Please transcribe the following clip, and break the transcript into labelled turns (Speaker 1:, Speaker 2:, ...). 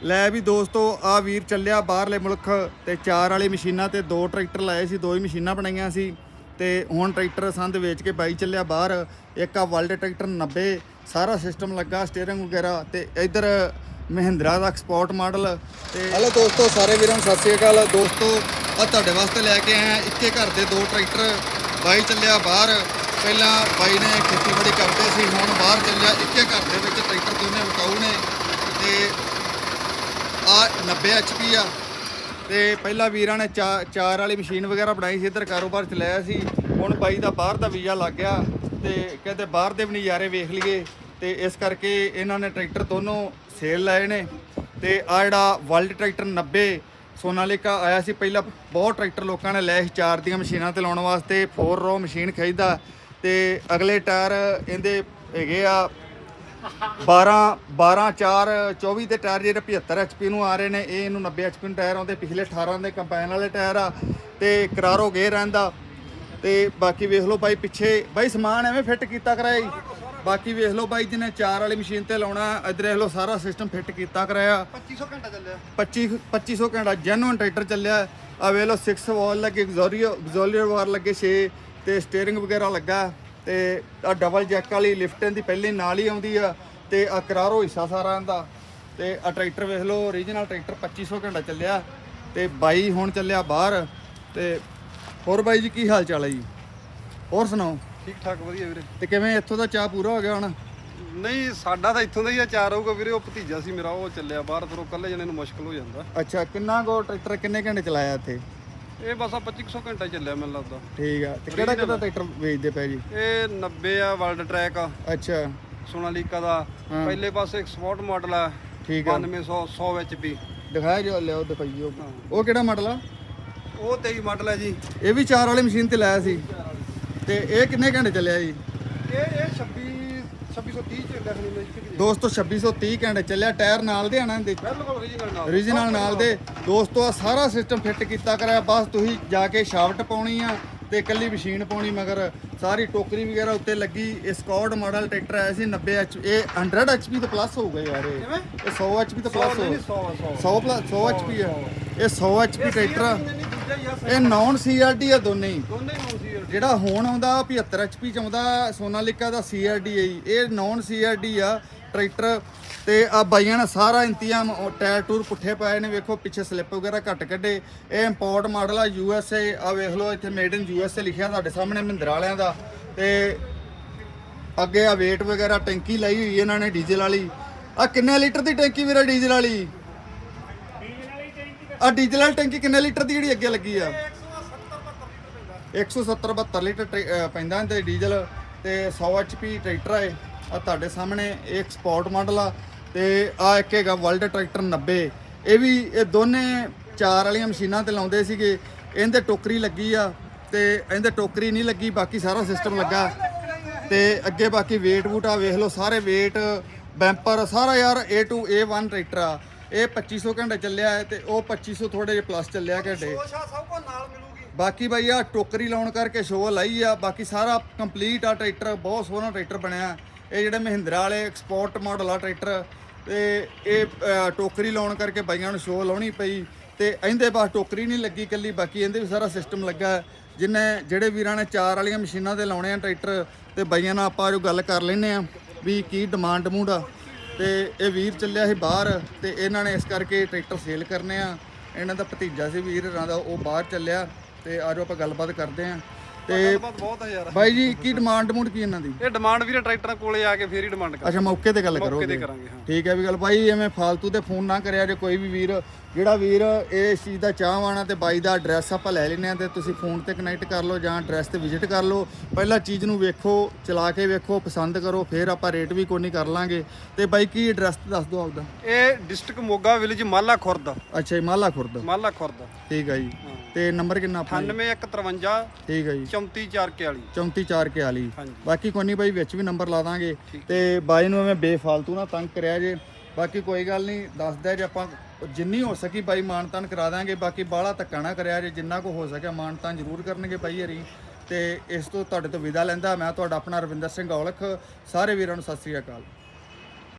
Speaker 1: ਲੈ ਵੀ ਦੋਸਤੋ ਆ ਵੀਰ ਚੱਲਿਆ ਬਾਹਰਲੇ ਮੁਲਕ ਤੇ ਚਾਰ ਵਾਲੀ ਮਸ਼ੀਨਾਂ ਤੇ ਦੋ ਟਰੈਕਟਰ ਲਾਏ ਸੀ ਦੋ ਹੀ ਮਸ਼ੀਨਾਂ ਬਣਾਈਆਂ ਸੀ ਤੇ ਹੁਣ ਟਰੈਕਟਰ ਸੰਦ ਵੇਚ ਕੇ ਬਾਈ ਚੱਲਿਆ ਬਾਹਰ ਇੱਕ ਆ ਵਰਲਡ ਟਰੈਕਟਰ 90 ਸਾਰਾ ਸਿਸਟਮ ਲੱਗਾ ਸਟੀਅਰਿੰਗ ਵਗੈਰਾ ਤੇ ਇਧਰ ਮਹਿੰਦਰਾ ਦਾ ਐਕਸਪੋਰਟ ਮਾਡਲ ਤੇ ਹਲੋ ਦੋਸਤੋ ਸਾਰੇ ਵੀਰਾਂ ਨੂੰ ਸਤਿ ਸ੍ਰੀ ਅਕਾਲ। ਦੋਸਤੋ ਆ ਤੁਹਾਡੇ ਵਾਸਤੇ ਲੈ ਕੇ ਆਏ ਆ ਇੱਕੇ ਘਰ ਦੇ ਦੋ ਟਰੈਕਟਰ ਬਾਈ ਚੱਲਿਆ ਬਾਹਰ ਪਹਿਲਾਂ ਬਾਈ ਨੇ ਖੇਤੀਬਾੜੀ ਕਰਦੇ ਸੀ ਹੁਣ ਬਾਹਰ ਚੱਲਿਆ ਇੱਕੇ ਘਰ ਦੇ ਵਿੱਚ ਟਰੈਕਟਰ ਦੋਨੇ ਵਿਕਾਊ ਨੇ ਤੇ ਆ 90 ਐਚਪੀ ਆ। ਤੇ ਪਹਿਲਾਂ ਵੀਰਾਂ ਨੇ ਚਾ- ਚਾਰ ਵਾਲੀ ਮਸ਼ੀਨ ਵਗੈਰਾ ਬਣਾਈ ਸੀ, ਇੱਧਰ ਕਾਰੋਬਾਰ ਚਲਾਇਆ ਸੀ। ਹੁਣ ਬਾਈ ਦਾ ਬਾਹਰ ਦਾ ਵੀਜ਼ਾ ਲੱਗ ਗਿਆ ਤੇ ਕਹਿੰਦੇ ਬਾਹਰ ਦੇ ਵੀ ਨਜ਼ਾਰੇ ਵੇਖ ਲਈਏ। ਤੇ ਇਸ ਕਰਕੇ ਇਹਨਾਂ ਨੇ ਟਰੈਕਟਰ ਦੋਨੋਂ ਸੇਲ ਲਾਏ ਨੇ। ਤੇ ਆ ਜਿਹੜਾ ਵਰਲਡ ਟਰੈਕਟਰ 90 ਸੋਨਾਲੀਕਾ ਆਇਆ ਸੀ, ਪਹਿਲਾਂ ਬਹੁਤ ਟਰੈਕਟਰ ਲੋਕਾਂ ਨੇ ਲੈ ਸੀ ਚਾਰ ਦੀਆਂ ਮਸ਼ੀਨਾਂ ਤੇ ਲਾਉਣ ਵਾਸਤੇ 4 ਰੋ ਮਸ਼ੀਨ ਖਰੀਦਾ। ਤੇ ਅਗਲੇ ਟਾਇਰ ਇਹਦੇ ਹੈਗੇ ਆ 12 12 4 24 ਦੇ ਟਾਇਰ ਜਿਹੜੇ 75 ਐਚਪੀ ਨੂੰ ਆ ਰਹੇ ਨੇ ਇਹ ਇਹਨੂੰ 90 ਐਚਪੀ ਨੂੰ ਟਾਇਰ ਆਉਂਦੇ ਪਿਛਲੇ 18 ਦੇ ਕੰਪਾਈਨ ਵਾਲੇ ਟਾਇਰ ਆ ਤੇ ਕਰਾਰੋ ਗੇ ਰਹਿੰਦਾ। ਤੇ ਬਾਕੀ ਵੇਖ ਲਓ ਬਾਈ ਪਿੱਛੇ ਬਾਈ ਸਮਾਨ ਐਵੇਂ ਫਿੱਟ ਕੀਤਾ ਕਰਾਇਆ ਜੀ। ਬਾਕੀ ਵੇਖ ਲਓ ਬਾਈ ਜਿਹਨੇ ਚਾਰ ਵਾਲੀ ਮਸ਼ੀਨ ਤੇ ਲਾਉਣਾ ਇੱਧਰ ਦੇਖ ਲਓ ਸਾਰਾ ਸਿਸਟਮ ਫਿੱਟ ਕੀਤਾ ਕਰਾਇਆ।
Speaker 2: 2500 ਘੰਟਾ ਚੱਲਿਆ।
Speaker 1: 25 2500 ਘੰਟਾ ਜੈਨੂਨ ਟਰੈਕਟਰ ਚੱਲਿਆ। ਆ ਵੇਖ ਲਓ 6 ਵਾਲ ਲੱਗੇ ਐਗਜ਼ੋਰੀਓ ਐਗਜ਼ੋਲੀਅਰ ਵਾਰ ਲੱਗੇ 6 ਤੇ ਸਟੀਅਰਿੰਗ ਵਗੈਰਾ ਲੱਗਾ। ਤੇ ਆ ਡਬਲ ਜੈਕ ਵਾਲੀ ਲਿਫਟਨ ਦੀ ਪਹਿਲੇ ਨਾਲ ਹੀ ਆਉਂਦੀ ਆ ਤੇ ਆ ਕਰਾਰੋ ਹਿੱਸਾ ਸਾਰਾ ਇਹਦਾ। ਤੇ ਆ ਟਰੈਕਟਰ ਵੇਖ ਲਓ ਓਰੀਜਨਲ ਟਰੈਕਟਰ 2500 ਘੰਟਾ ਚੱਲਿਆ ਤੇ ਬਾਈ ਹੁਣ ਚੱਲਿਆ ਬਾਹਰ। ਤੇ ਹੋਰ ਬਾਈ ਜੀ ਕੀ ਹਾਲ ਚਾਲ ਹੈ ਜੀ? ਹੋਰ ਸੁਣਾਓ?
Speaker 2: ਠੀਕ ਠਾਕ ਵਧੀਆ ਵੀਰੇ।
Speaker 1: ਤੇ ਕਿਵੇਂ ਇੱਥੋਂ ਦਾ ਚਾਹ ਪੂਰਾ ਹੋ ਗਿਆ ਹੁਣ?
Speaker 2: ਨਹੀਂ ਸਾਡਾ ਤਾਂ ਇੱਥੋਂ ਦਾ ਹੀ ਆ ਚਾਰ ਹੋਊਗਾ ਵੀਰੇ ਉਹ ਭਤੀਜਾ ਸੀ ਮੇਰਾ ਉਹ ਚੱਲਿਆ ਬਾਹਰ ਫਿਰ ਉਹ ਇਕੱਲੇ ਜਣੇ ਨੂੰ ਮੁਸ਼ਕਲ ਹੋ ਜਾਂਦਾ।
Speaker 1: ਅੱਛਾ ਕਿੰਨਾ ਕੋ ਟਰੈਕਟਰ ਕਿੰਨੇ ਘੰਟੇ ਚਲਾਇਆ ਇੱਥੇ?
Speaker 2: ਇਹ ਬਸ ਆ 2500 ਘੰਟਾ ਹੀ ਚੱਲਿਆ ਮੈਨੂੰ ਲੱਗਦਾ।
Speaker 1: ਠੀਕ ਆ। ਤੇ ਕਿਹੜਾ ਕਿਹੜਾ ਟਰੈਕਟਰ ਵੇਚਦੇ ਪਏ ਜੀ?
Speaker 2: ਇਹ 90 ਆ ਵਰਲਡ ਟਰੈਕ ਆ।
Speaker 1: ਅੱਛਾ।
Speaker 2: ਸੋਨਾਲੀਕਾ ਦਾ। ਪਹਿਲੇ ਪਾਸੇ ਇੱਕ ਸਪੋਰਟ ਮਾਡਲ ਆ।
Speaker 1: ਠੀਕ ਆ।
Speaker 2: 9200 100 ਐਚਪੀ
Speaker 1: ਦਿਖਾਇਆ ਜੋ ਲਿਆਓ ਦਿਖਾਈਓ। ਉਹ ਕਿਹੜਾ ਮਾਡਲ ਆ?
Speaker 2: ਉਹ 23 ਮਾਡਲ ਹੈ ਜੀ।
Speaker 1: ਇਹ ਵੀ ਚਾਰ ਵਾਲੀ ਮਸ਼ੀਨ ਤੇ ਲਾਇਆ ਸੀ। ਤੇ ਇਹ ਕਿੰਨੇ ਘੰਟੇ ਚੱਲਿਆ ਜੀ?
Speaker 2: ਇਹ ਇਹ 26 2630 ਚ ਡੈਫੀਨਿਟਲੀ ਲਿਖ
Speaker 1: ਦੋਸਤੋ 2630 ਘੰਟੇ ਚੱਲਿਆ ਟਾਇਰ ਨਾਲ ਦੇ ਆਣਾ ਦੇ
Speaker 2: ਬਿਲਕੁਲ ਨਾਲ।
Speaker 1: ਓਰੀਜਨਲ ਨਾਲ ਦੇ। ਦੋਸਤੋ ਆ ਸਾਰਾ ਸਿਸਟਮ ਫਿੱਟ ਕੀਤਾ ਕਰਿਆ। ਬਸ ਤੁਸੀਂ ਜਾ ਕੇ ਸ਼ਾਫਟ ਪਾਉਣੀ ਆ ਤੇ ਕੱਲੀ ਮਸ਼ੀਨ ਪਾਉਣੀ ਮਗਰ ਸਾਰੀ ਟੋਕਰੀ ਵਗੈਰਾ ਉੱਤੇ ਲੱਗੀ। ਇਹ ਸਕਾਟ ਮਾਡਲ ਟਰੈਕਟਰ ਆਇਆ ਸੀ 90 ਐਚ ਇਹ 100 ਐਚਪੀ ਤੋਂ ਪਲੱਸ ਹੋਊਗਾ ਯਾਰ ਇਹ।
Speaker 2: ਕਿਵੇਂ?
Speaker 1: ਇਹ 100 ਐਚਪੀ ਤੋਂ ਪਲੱਸ
Speaker 2: ਨਹੀਂ
Speaker 1: ਹੋਊਗਾ
Speaker 2: 100 100
Speaker 1: 100 ਪਲੱਸ 100 ਐਚਪੀ ਆ। ਇਹ 100 ਐਚਪੀ ਟਰੈਕਟਰ ਆ।
Speaker 2: ਹੀ
Speaker 1: ਇਹ ਨਾਨ ਸੀਆਰਡੀ ਆ ਦੋਨੇ ਹੀ।
Speaker 2: ਦੋਨੇ ਹੀ ਹੋਣ ਸੀ
Speaker 1: ਜਿਹੜਾ ਹੁਣ ਆਉਂਦਾ 75 ਐਚਪੀ ਚ ਆਉਂਦਾ ਸੋਨਾਲੀਕਾ ਦਾ ਸੀਆਰਡੀ ਹੈ ਜੀ। ਇਹ ਨਾਨ ਸੀਆਰਡੀ ਆ, ਟਰੈਕਟਰ ਤੇ ਆ ਬਾਈਆਂ ਨੇ ਸਾਰਾ ਇੰਤਜ਼ਾਮ ਟਾਇਰ ਟੂਰ ਪੁੱਠੇ ਪਾਏ ਨੇ, ਵੇਖੋ ਪਿੱਛੇ ਸਲਿੱਪ ਵਗੈਰਾ ਘੱਟ ਕੱਢੇ। ਇਹ ਇੰਪੋਰਟ ਮਾਡਲ ਆ ਯੂਐਸਏ ਆ ਵੇਖ ਲਓ ਇੱਥੇ ਮੇਡ ਇਨ ਯੂਐਸਏ ਲਿਖਿਆ ਤੁਹਾਡੇ ਸਾਹਮਣੇ ਮਹਿੰਦਰਾ ਵਾਲਿਆਂ ਦਾ। ਤੇ ਅੱਗੇ ਆ weight ਵਗੈਰਾ ਟੈਂਕੀ ਲਾਈ ਹੋਈ ਇਹਨਾਂ ਨੇ ਡੀਜ਼ਲ ਵਾਲੀ। ਆ ਕਿੰਨੇ ਲੀਟਰ ਦੀ ਟੈਂਕੀ ਵੀਰੇ ਡੀਜ਼ਲ ਵਾਲੀ? ਆ ਡੀਜ਼ਲ ਵਾਲੀ ਟੈਂਕੀ ਕਿੰਨੇ ਲੀਟਰ ਦੀ ਜਿਹੜੀ ਅੱਗੇ ਲੱਗੀ ਆ? 170 72 ਲੀਟਰ ਟਰੈ- ਪੈਂਦਾ ਇਹਦੇ ਡੀਜ਼ਲ ਤੇ 100 ਐਚਪੀ ਟਰੈਕਟਰ ਆਏ ਆ ਤੁਹਾਡੇ ਸਾਹਮਣੇ ਇਹ ਇੱਕ ਸਪੋਰਟ ਮਾਡਲ ਆ ਤੇ ਆ ਇੱਕ ਹੈਗਾ ਵਰਲਡ ਟਰੈਕਟਰ 90 ਇਹ ਵੀ ਇਹ ਦੋਨੇ ਚਾਰ ਵਾਲੀਆਂ ਮਸ਼ੀਨਾਂ ਤੇ ਲਾਉਂਦੇ ਸੀਗੇ। ਇਹਦੇ ਟੋਕਰੀ ਲੱਗੀ ਆ ਤੇ ਇਹਦੇ ਟੋਕਰੀ ਨਹੀਂ ਲੱਗੀ, ਬਾਕੀ ਸਾਰਾ ਸਿਸਟਮ ਲੱਗਾ। ਤੇ ਅੱਗੇ ਬਾਕੀ weight ਵੂਟ ਆ, ਵੇਖ ਲਓ ਸਾਰੇ weight ਬੈਂਪਰ ਸਾਰਾ ਯਾਰ A to A1 ਟਰੈਕਟਰ ਆ। ਇਹ 2500 ਘੰਟੇ ਚੱਲਿਆ ਹੈ ਤੇ ਉਹ 2500 ਥੋੜੇ ਜਿਹਾ ਪਲੱਸ ਚੱਲਿਆ ਘੰਟੇ।
Speaker 2: ਕੋਸ਼ਾ ਸਭ ਕੋ ਨਾਲ ਮਿਲੂਗੀ
Speaker 1: ਬਾਕੀ ਬਾਈ ਆ ਟੋਕਰੀ ਲਾਉਣ ਕਰਕੇ ਸ਼ੋਅ ਲਾਈ ਆ, ਬਾਕੀ ਸਾਰਾ ਕੰਪਲੀਟ ਆ ਟਰੈਕਟਰ, ਬਹੁਤ ਸੋਹਣਾ ਟਰੈਕਟਰ ਬਣਿਆ। ਇਹ ਜਿਹੜੇ ਮਹਿੰਦਰਾ ਵਾਲੇ ਐਕਸਪੋਰਟ ਮਾਡਲ ਆ ਟਰੈਕਟਰ, ਤੇ ਇਹ ਟੋਕਰੀ ਲਾਉਣ ਕਰਕੇ ਬਾਈਆਂ ਨੂੰ ਸ਼ੋਅ ਲਾਉਣੀ ਪਈ, ਤੇ ਇਹਦੇ ਬਸ ਟੋਕਰੀ ਨਹੀਂ ਲੱਗੀ ਕੱਲੀ ਬਾਕੀ ਇਹਦੇ ਵੀ ਸਾਰਾ ਸਿਸਟਮ ਲੱਗਾ। ਹੈ। ਜਿੰਨੇ, ਜਿਹੜੇ ਵੀਰਾਂ ਨੇ ਚਾਰ ਵਾਲੀਆਂ ਮਸ਼ੀਨਾਂ ਤੇ ਲਾਉਣੇ ਆ ਟਰੈਕਟਰ, ਤੇ ਬਾਈਆਂ ਨਾਲ ਆਪਾਂ ਜੋ ਗੱਲ ਕਰ ਲੈਨੇ ਆ ਵੀ ਕੀ ਡਿਮਾਂਡ ਡਮੂਡ ਆ। ਤੇ ਇਹ ਵੀਰ ਚੱਲਿਆ ਸੀ ਬਾਹਰ, ਤੇ ਇਹਨਾਂ ਨੇ ਇਸ ਕਰਕੇ ਟਰੈਕਟਰ ਸੇਲ ਕਰਨੇ ਆ। ਇਹਨਾਂ ਦਾ ਭਤੀਜਾ ਸੀ ਵੀਰ, ਇਹਨਾਂ ਦਾ ਉਹ ਬਾਹਰ ਚੱਲਿਆ। ਤੇ ਆਜੋ ਆਪਾਂ ਗੱਲਬਾਤ ਕਰਦੇ ਆਂ ਤੇ
Speaker 2: ਗੱਲਬਾਤ ਬਹੁਤ ਹੈ ਯਾਰ।
Speaker 1: ਬਾਈ ਜੀ ਕੀ ਡਿਮਾਂਡ ਡਮੂਡ ਕੀ ਇਹਨਾਂ ਦੀ?
Speaker 2: ਇਹ ਡਿਮਾਂਡ ਵੀਰੇ ਟਰੈਕਟਰਾਂ ਕੋਲੇ ਆ ਕੇ ਫੇਰ ਹੀ ਡਿਮਾਂਡ ਕਰ
Speaker 1: ਅੱਛਾ ਮੌਕੇ ਤੇ ਗੱਲ ਕਰੋਗੇ।
Speaker 2: ਕਰਾਂਗੇ ਹਾਂ।
Speaker 1: ਠੀਕ ਹੈ ਵੀ ਗੱਲ। ਬਾਈ ਐਵੇਂ ਫਾਲਤੂ ਤੇ ਫੋਨ ਨਾ ਕਰਿਆ ਜੇ ਕੋਈ ਵੀ ਵੀਰ ਜਿਹੜਾ ਵੀਰ ਇਸ ਚੀਜ਼ ਦਾ ਚਾਹਵਾਨਾ ਤੇ ਬਾਈ ਦਾ ਐਡਰੈਸ ਆਪਾਂ ਲੈ ਲੈਨੇ ਆ ਤੇ ਤੁਸੀਂ ਫੋਨ ਤੇ ਕਨੈਕਟ ਕਰ ਲਓ ਜਾਂ ਐਡਰੈਸ ਤੇ ਵਿਜ਼ਿਟ ਕਰ ਲਓ। ਪਹਿਲਾਂ ਚੀਜ਼ ਨੂੰ ਵੇਖੋ ਚਲਾ ਕੇ ਵੇਖੋ ਪਸੰਦ ਕਰੋ ਫਿਰ ਆਪਾਂ ਰੇਟ ਵੀ ਕੋਈ ਨਹੀਂ ਕਰ ਲਾਂਗੇ। ਤੇ ਬਾਈ ਕੀ ਐਡਰੈਸ ਦੱਸ ਦਿਓ ਆਪਦਾ?
Speaker 2: ਇਹ ਡਿਸਟ੍ਰਿਕਟ ਮੋਗਾ ਵਿਲੇਜ ਮਾਲਾ ਖੁਰਦ।
Speaker 1: ਅੱਛਾ ਜੀ ਮਾਲਾ ਖੁਰਦ।
Speaker 2: ਮਾਲਾ ਖੁਰਦ।
Speaker 1: ਠੀਕ ਹੈ ਜੀ। ਤੇ ਨੰਬਰ ਕਿੰਨਾ ਆਪਣਾ ਜੀ?
Speaker 2: 9153
Speaker 1: ਠੀਕ ਹੈ ਜੀ।
Speaker 2: 34441
Speaker 1: 3441
Speaker 2: ਹਾਂਜੀ।
Speaker 1: ਬਾਕੀ ਕੋਈ ਨਹੀਂ ਬਾਈ ਵਿੱਚ ਵੀ ਨੰਬਰ ਲਾ ਦਾਂਗੇ। ਤੇ ਬਾਈ ਨੂੰ ਐਵੇਂ ਬੇਫਾਲਤੂ ਨਾ ਤੰਗ ਕਰਿਆ ਜੇ। ਬਾਕੀ ਕੋਈ ਗੱਲ ਨਹੀਂ ਦੱਸਦਾ ਜੇ ਆਪਾਂ ਜਿੰਨੀ ਹੋ ਸਕੀ ਬਾਈ ਮਾਨਤਾਨ ਕਰਾ ਦਾਂਗੇ। ਬਾਕੀ ਬਾਹਲਾ ਧੱਕਾ ਨਾ ਕਰਿਆ ਜੇ ਜਿੰਨਾ ਕੋ ਹੋ ਸਕਿਆ ਮਾਨਤਾਨ ਜ਼ਰੂਰ ਕਰਨਗੇ ਬਾਈ ਹਰੀ। ਤੇ ਇਸ ਤੋਂ ਤੁਹਾਡੇ ਤੋਂ ਵਿਦਾ ਲੈਂਦਾ ਮੈਂ ਤੁਹਾਡਾ ਆਪਣਾ ਰਵਿੰਦਰ ਸਿੰਘ ਔਲਖ। ਸਾਰੇ ਵੀਰਾਂ ਨੂੰ ਸਤਿ ਸ੍ਰੀ ਅਕਾਲ।